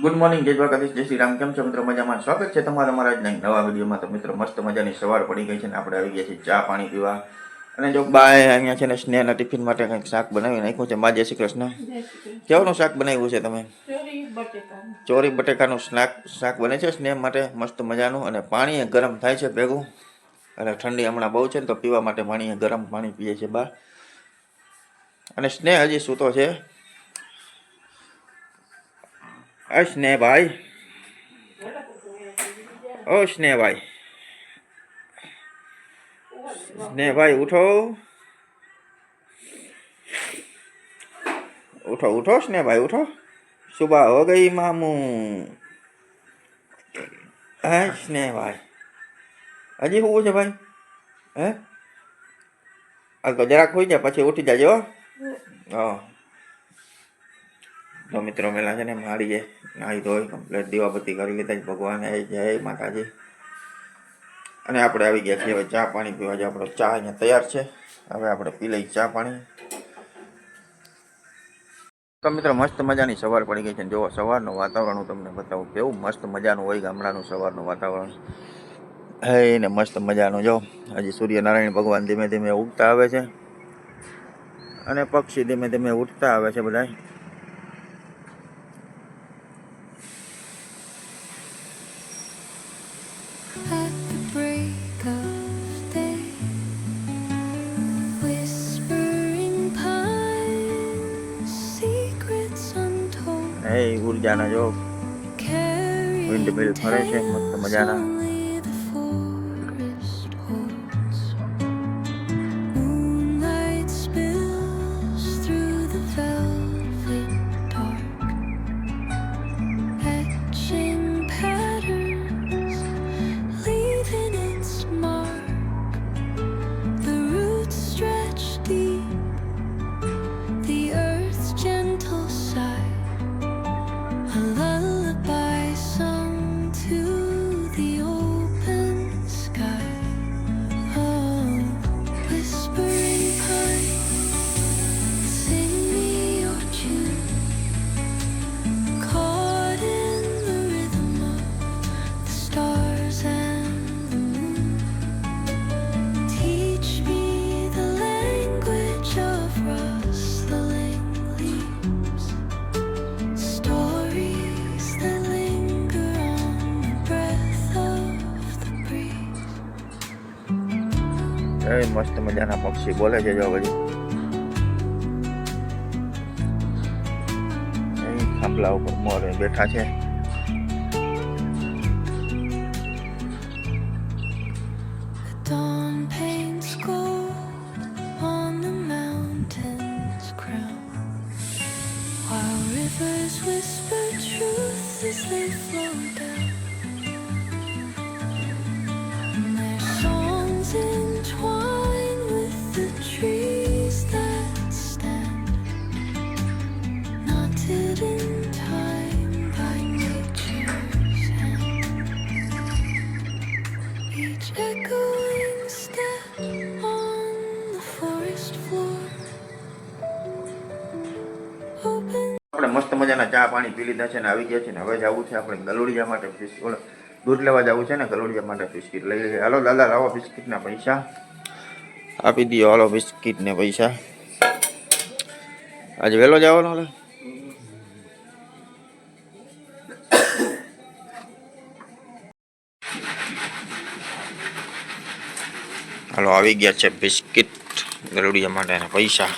Good morning જય દ્વારકાધીશ જય શ્રી રામ. કેમ છો મિત્રો? મજામાં સ્વાગત છે તમારા અમારા આજના નવા વિડીયોમાં. તો મિત્રો મસ્ત મજાની સવાર પડી ગઈ છે ને આપણે આવી ગયા છીએ ચા પાણી પીવા. અને જો બાય અહીંયા છે ને સ્નેહના ટિફિન માટે કંઈક શાક બનાવી નાખ્યું છે. મા જય શ્રી કૃષ્ણ. કેવાનું શાક બનાવ્યું છે તમે? ચોરી બટેકાનું. શાક શાક બને છે સ્નેહ માટે મસ્ત મજાનું. અને પાણી એ ગરમ થાય છે ભેગું. અને ઠંડી હમણાં બહુ છે ને તો પીવા માટે પાણી ગરમ પાણી પીએ છે બા. અને સ્નેહ હજી સૂતો છે. આ સ્નેહભાઈ ઓ સ્નેહભાઈ સ્નેહભાઈ ઉઠો ઉઠો ઉઠો સ્નેહભાઈ ઉઠો સુબહ હો ગઈ મામू હે સ્નેહભાઈ હજી શું છે ભાઈ હે હાલ તો જરાક હોઈ જાય પછી ઉઠી જાજો હા તો મિત્રો મેલા છે ને મારીએ નાહી ધોઈ કમ્પ્લેટ દીવાબત્તી કરી લીધા છે ભગવાન જય માતાજી. અને આપણે આવી ગયા છીએ, હવે ચા પાણી પીવા. જે આપણો ચા અહીંયા તૈયાર છે. હવે આપણે પી લઈએ ચા પાણી. તો મિત્રો, મસ્ત મજાની સવાર પડી ગઈ છે. જો સવારનું વાતાવરણ હું તમને બતાવું કેવું મસ્ત મજાનું હોય ગામડાનું સવારનું વાતાવરણ. હે, ને મસ્ત મજાનું. જો, હજી સૂર્યનારાયણ ભગવાન ધીમે ધીમે ઉગતા આવે છે. અને પક્ષી ધીમે ધીમે ઉઠતા આવે છે બધા ઉર્જાના જો carry Windmill ફરે છે મસ્ત એ મસ્ત મજાના પક્ષી. બોલે છે જો બધી. એ થાંભલા ઉપર મોર બેઠા છે. ચા પાણી પી લીધા છે ને આવી ગયા છે ને હવે જવું છે આપણે ગલોડિયા માટે બિસ્કિટ દૂધ લેવા જવું છે ને ગલોડિયા માટે બિસ્કિટ લઈ લઈએ. હાલો દાદા, લાવો બિસ્કિટના પૈસા. આપી દો, હાલો બિસ્કિટને પૈસા. આજે વહેલો જવાનો હાલો હાલો, આવી ગયા છે બિસ્કિટ ગરુડિયા માટેના પૈસા.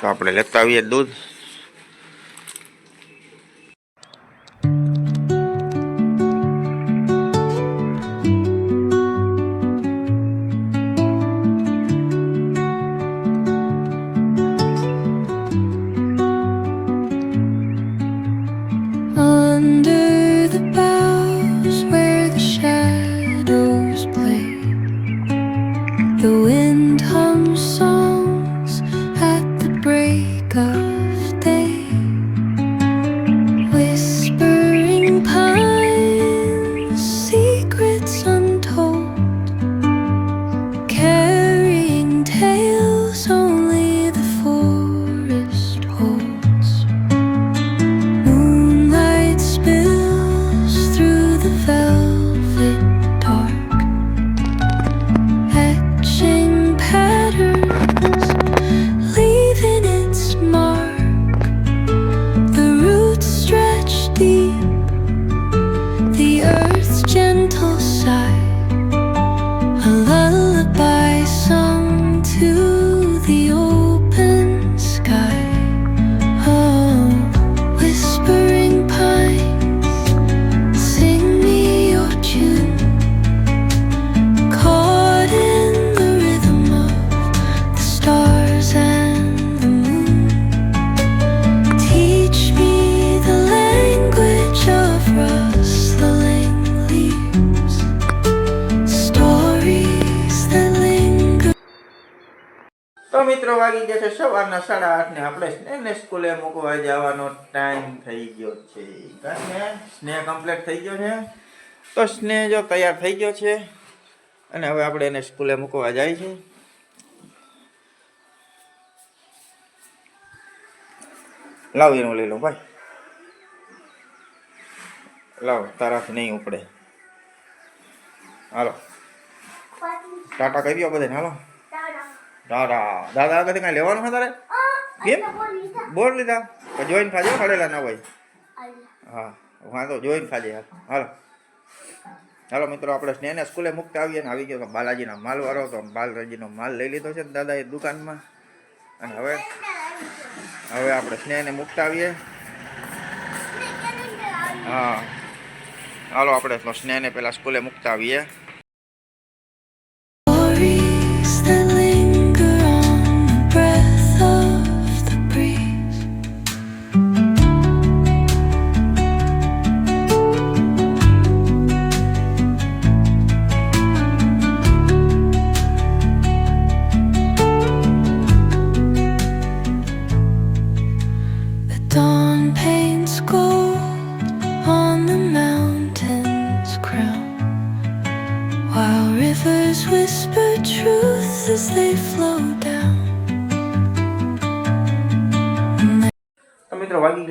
તો આપણે લેતા આવીએ દૂધ. મિત્રો, વાગી ગયા છે સવારના સાડા આઠ ને આપણે સ્નેહને સ્કૂલે મૂકવા જવાનો ટાઈમ થઈ ગયો છે. કાં સ્નેહ કમ્પ્લીટ થઈ ગયો છે. તો સ્નેહ જો તૈયાર થઈ ગયો છે અને હવે આપણે એને સ્કૂલે મૂકવા જાય છે. લાવ એનું લઈ લો ભાઈ. લાવ, તારાથી નહીં ઉપડે. હાલો. ટાટા કરી દો બધાને, હાલો. દાદા દાદા આગળ કાંઈ લેવાનું છે તારે? કેમ? બોર લીધા. જોઈને ખાજો ખડેલા ના ભાઈ. હા વાંધો જોઈને ખાજે હાલો. ચાલો મિત્રો આપણે સ્નેહને સ્કૂલે મૂકતા આવીએ ને આવી ગયો તો બાલાજીનો માલ વાળો તો બાલરાજીનો માલ લઈ લીધો છે ને દાદાએ દુકાનમાં. અને હવે હવે આપણે સ્નેહને મૂકતા આવીએ. હા. ચાલો આપણે સ્નેહને પહેલાં સ્કૂલે મૂકતા આવીએ.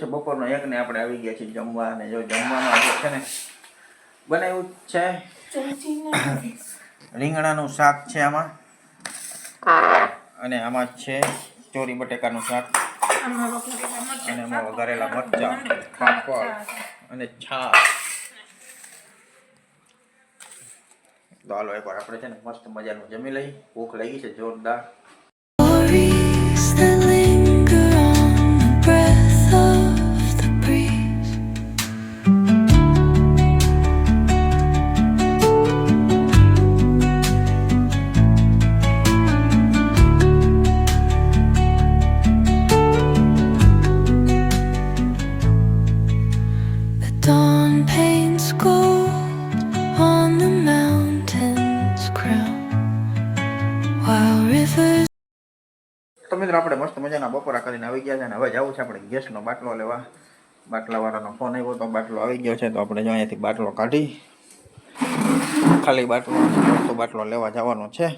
છે બપોરનો એક ને આપણે આવી ગયા છીએ જમવા અને જો જમવાનું આજે છે ને બનાવ્યું છે. રીંગણાનું શાક છે આમાં. અને આમાં છે ચોરી બટેકાનું શાક. અને એમાં વઘારેલા મરચા પાપડ અને છાશ. તો હાલો એકવાર આપણે છે ને મસ્ત મજાનું જમી લઈ ભૂખ લાગી છે જોરદાર. આપણે મસ્ત મજાના બપોરા કરીને આવી ગયા છે અને હવે જવું છે આપણે ગેસનો બાટલો લેવા. બાટલાવાળાનો ફોન આવ્યો તો બાટલો આવી ગયો છે તો આપણે જો અહીંયાથી બાટલો કાઢી. ખાલી બાટલો બાટલો લેવા જવાનો છે.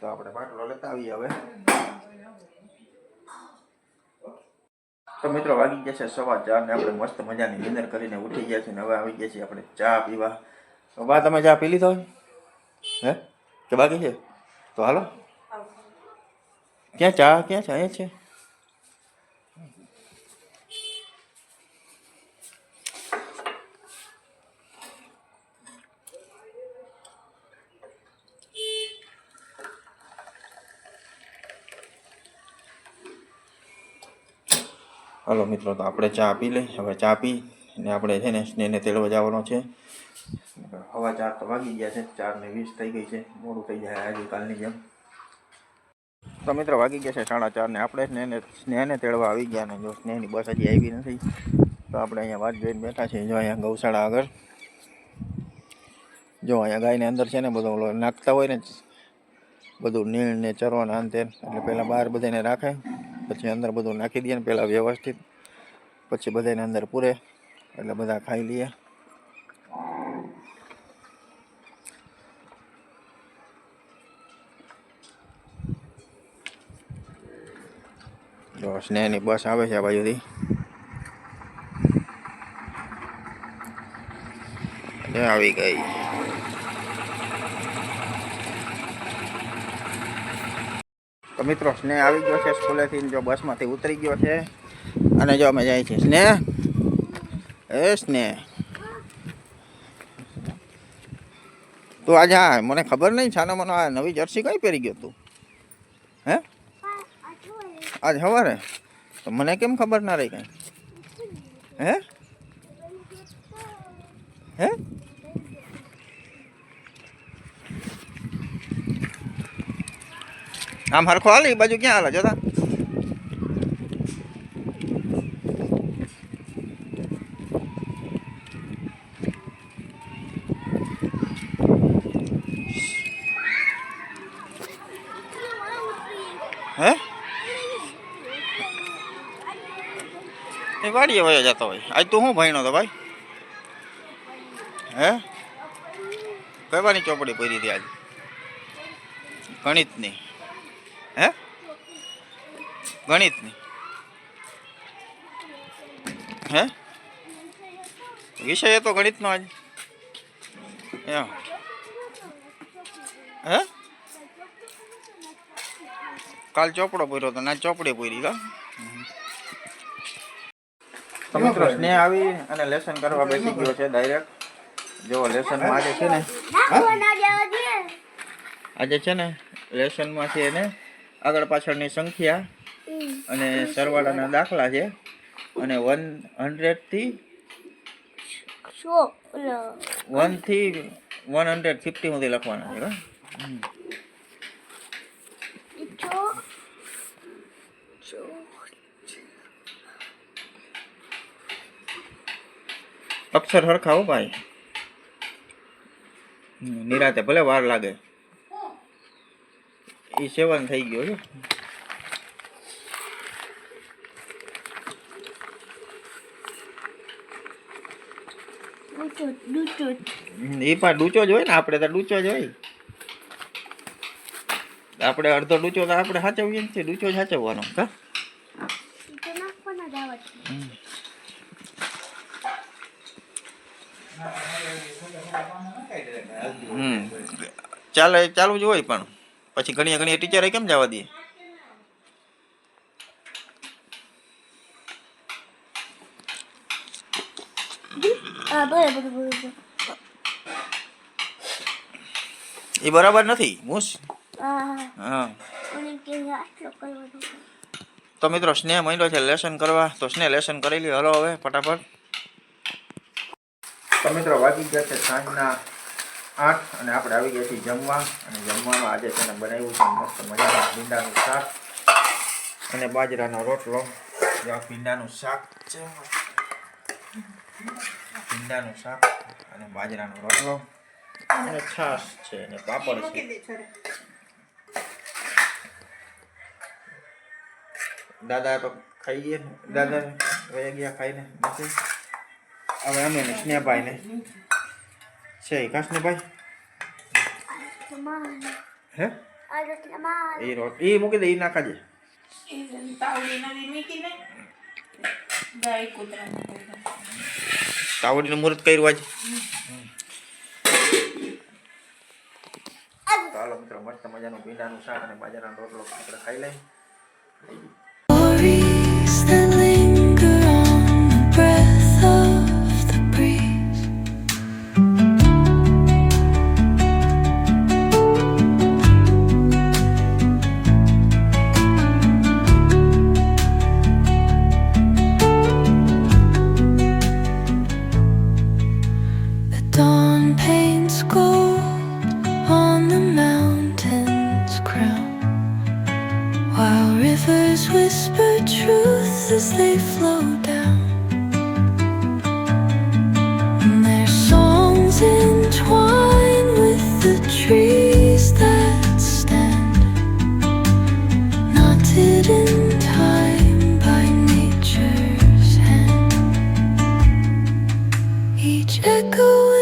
તો આપણે બાટલો લેતા આવીએ હવે. તો મિત્રો વાગી ગયા છે સવા ચાર ને આપણે મસ્ત મજાની ડિનર કરીને ઉઠી ગયા છીએ ને હવે આવી ગયા છીએ આપણે ચા પીવા. તો બા, તમે ચા પી લીધો હે? કે બાકી છે? તો હાલો. ક્યાં ચા ક્યાં છે અહીંયા છે હાલો મિત્રો, તો આપણે ચા પી લઈ હવે ચા પી ને આપણે છે ને સ્નેહને તેડવા જવાનો છે. હવા ચાર તો વાગી ગયા છે. ચાર ને વીસ થઈ ગઈ છે. મોડું થઈ જાય આજે કાલની જેમ. તો મિત્રો વાગી ગયા છે સાડા ચાર ને આપણે સ્નેહને સ્નેહને તેડવા આવી ગયા ને જો સ્નેહની બસ હજી આવી નથી. તો આપણે અહીંયા વાત જોઈને બેઠા છીએ. જો અહીંયા ગૌશાળા આગળ. જો અહીંયા ગાયને અંદર છે ને બધો ઓલો નાખતા હોય ને, બધું નીણ ને ચરવા ને આન તેન એટલે પહેલાં બહાર બધાને રાખે. પછી અંદર બધું નાખી દઈએ ને પહેલાં વ્યવસ્થિત. પછી બધાને અંદર પૂરે. એટલે બધા ખાઈ લઈએ જો સ્નેહની બસ આવે છે આ બાજુથી. આવી ગઈ. તો મિત્રો, સ્નેહ આવી ગયો છે સ્કૂલેથી જો બસમાંથી ઉતરી ગયો છે. અને જો અમે જાય છે. સ્નેહ? એ સ્નેહ. તું આજે હા મને ખબર નહીં છાનો મને આ નવી જર્સી કઈ પહેરી ગયો તું? હે? આજ સવારે તો મને કેમ ખબર ના રહી કઈ હે હે આમ હરખો હાલ એ બાજુ ક્યાં હાલે જોતા મમ્મી વાડીએ વયો જતો હોય. આજ તું શું ભણ્યો તો ભાઈ. હે? કહેવાની ચોપડી પડી હતી આજ. ગણિતની. હે? ગણિતની. હે? વિષય હતો ગણિતનો આજ. એમ. હે? કાલ ચોપડો પૂર્યો હતો ના ચોપડી પૂરી કા? તો મિત્રો સ્નેહ આવી અને લેસન કરવા બેસી ગયો છે ડાયરેક્ટ જો લેસનમાં આજે છે ને. આજે છે ને લેસનમાં છે એને આગળ પાછળની સંખ્યા અને સરવાળાના દાખલા છે. અને વન હંડ્રેડથી વનથી વન હંડ્રેડ ફિફ્ટી સુધી લખવાના છે કા હમ. અક્ષર હરખા હો ભાઈ. નિરાતે ભલે વાર લાગે. એ સેવન થઈ ગયો છે. એ પણ ડૂચો જ હોય ને આપણે તો ડૂચો જ હોય. આપણે અડધો ડૂચો તો આપણે સાચવીએ ને ડૂચો જ સાચવવાનો કા હમ. હમ. ચાલે ચાલુ જ હોય પણ. પછી ઘણી ઘણી ટીચરે કેમ જવા દે? એ બરાબર નથી મૂસ? હા તો મિત્રો સ્નેહ મહિનો છે લેસન કરવા. તો સ્નેહ લેસન કરી લ્યો હલો હવે ફટાફટ. તો મિત્રો વાગી ગયા છે સાંજના આઠ અને આપણે આવી ગયા છીએ જમવા. અને જમવામાં આજે તેને બનાવ્યું છે મસ્ત મજાનું ભીંડાનું શાક અને બાજરાનો રોટલો. જેવા ભીંડાનું શાક છે. ભીંડાનું શાક અને બાજરાનો રોટલો. અને છાશ છે અને પાપડ છે. દાદા તો ખાઈ ગયા દાદા ગયા ખાઈને નથી. હવે અમે ને સ્નેહભાઈ ને છે કાશને ભાઈ હે? એ રોટ એ મૂકી દે એ નાખાજે તાવડીનું મુહૂર્ત કર્યું આજે. ચાલો મિત્રો, મસ્ત મજાનું ભીંડાનું શાક અને બાજરાનો રોટલો આપણે ખાઈ લઈએ. Dawn paints gold on the mountain's crown. While rivers whisper truth as they flow down, and their songs entwine with the trees that stand, knotted in time by nature's hand. Each echoing